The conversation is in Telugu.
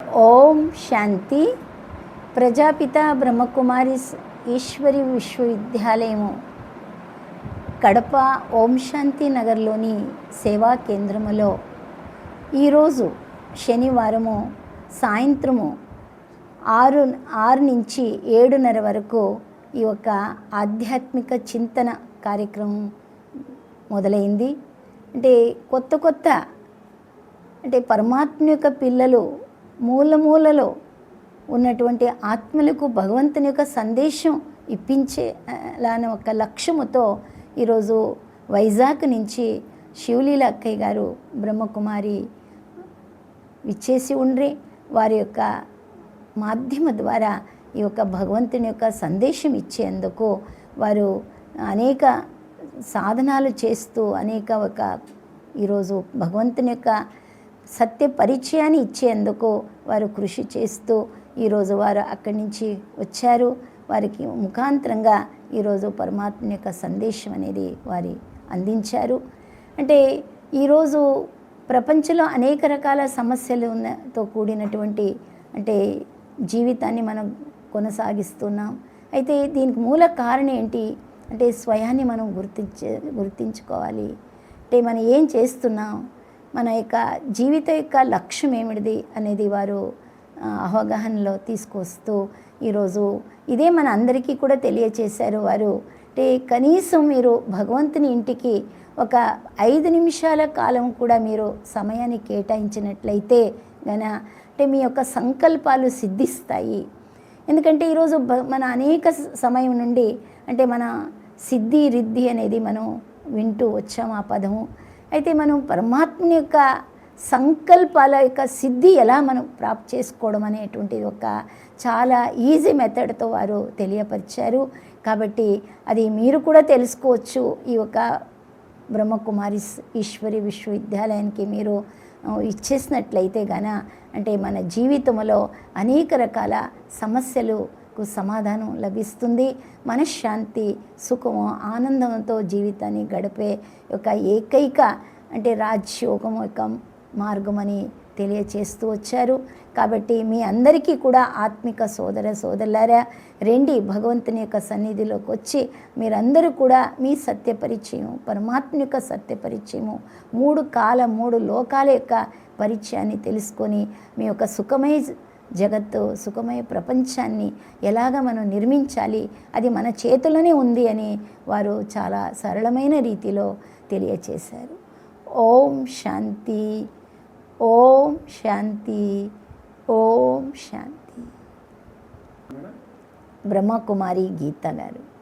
ఓం శాంతి. ప్రజాపిత బ్రహ్మకుమారి ఈశ్వరి విశ్వవిద్యాలయము కడప ఓం శాంతి నగర్లోని సేవా కేంద్రములో ఈరోజు శనివారము సాయంత్రము ఆరు ఆరు నుంచి ఏడున్నర వరకు ఈ యొక్క ఆధ్యాత్మిక చింతన కార్యక్రమం మొదలైంది. అంటే కొత్త కొత్త అంటే పరమాత్మ యొక్క పిల్లలు మూల మూలలో ఉన్నటువంటి ఆత్మలకు భగవంతుని యొక్క సందేశం ఇప్పించేలాని ఒక లక్ష్యముతో ఈరోజు వైజాగ్ నుంచి శివలీల అక్కయ్య గారు బ్రహ్మకుమారి విచ్చేసి ఉండ్రి. వారి యొక్క మాధ్యమ ద్వారా ఈ యొక్క భగవంతుని యొక్క సందేశం ఇచ్చేందుకు వారు అనేక సాధనాలు చేస్తూ అనేక ఒక ఈరోజు భగవంతుని యొక్క సత్య పరిచయాన్ని ఇచ్చేందుకు వారు కృషి చేస్తూ ఈరోజు వారు అక్కడి నుంచి వచ్చారు. వారికి ముఖాంతరంగా ఈరోజు పరమాత్మ యొక్క సందేశం అనేది వారి అందించారు. అంటే ఈరోజు ప్రపంచంలో అనేక రకాల సమస్యలు ఉన్నతో కూడినటువంటి అంటే జీవితాన్ని మనం కొనసాగిస్తున్నాం. అయితే దీనికి మూల కారణం ఏంటి? అంటే స్వయాన్ని మనం గుర్తించే గుర్తించుకోవాలి. అంటే మనం ఏం చేస్తున్నాం? మన యొక్క జీవిత యొక్క లక్ష్యం ఏమిటిది అనేది వారు అవగాహనలో తీసుకొస్తూ ఈరోజు ఇదే మన అందరికీ కూడా తెలియచేశారు వారు. అంటే కనీసం మీరు భగవంతుని ఇంటికి ఒక ఐదు నిమిషాల కాలం కూడా మీరు సమయాన్ని కేటాయించినట్లయితే గన అంటే మీ యొక్క సంకల్పాలు సిద్ధిస్తాయి. ఎందుకంటే ఈరోజు మన అనేక సమయం నుండి అంటే మన సిద్ధి రిద్ధి అనేది మనం వింటూ వచ్చాము ఆ పదము. అయితే మనం పరమాత్మని యొక్క సంకల్పాల యొక్క సిద్ధి ఎలా మనం ప్రాప్ చేసుకోవడం అనేటువంటిది ఒక చాలా ఈజీ మెథడ్తో వారు తెలియపరిచారు. కాబట్టి అది మీరు కూడా తెలుసుకోవచ్చు. ఈ యొక్క బ్రహ్మకుమారి ఈశ్వరి విశ్వవిద్యాలయానికి మీరు ఇచ్చేసినట్లయితే గన అంటే మన జీవితంలో అనేక రకాల సమస్యలు సమస్యలకు సమాధానం లభిస్తుంది. మనశ్శాంతి సుఖము ఆనందంతో జీవితాన్ని గడిపే ఒక ఏకైక అంటే రాజ్యోగం యొక్క మార్గమని తెలియచేస్తూ వచ్చారు. కాబట్టి మీ అందరికీ కూడా ఆత్మిక సోదర సోదరులారా రెండి భగవంతుని యొక్క సన్నిధిలోకి వచ్చి మీరందరూ కూడా మీ సత్యపరిచయం పరమాత్మ యొక్క సత్య పరిచయము మూడు కాల మూడు లోకాల యొక్క పరిచయాన్ని తెలుసుకొని మీ యొక్క సుఖమై జగత్తు సుఖమయ ప్రపంచాన్ని ఎలాగ మనం నిర్మించాలి? అది మన చేతుల్లోనే ఉంది అని వారు చాలా సరళమైన రీతిలో తెలియచేశారు. ఓం శాంతి ఓం శాంతి ఓం శాంతి. బ్రహ్మకుమారి గీత గారు.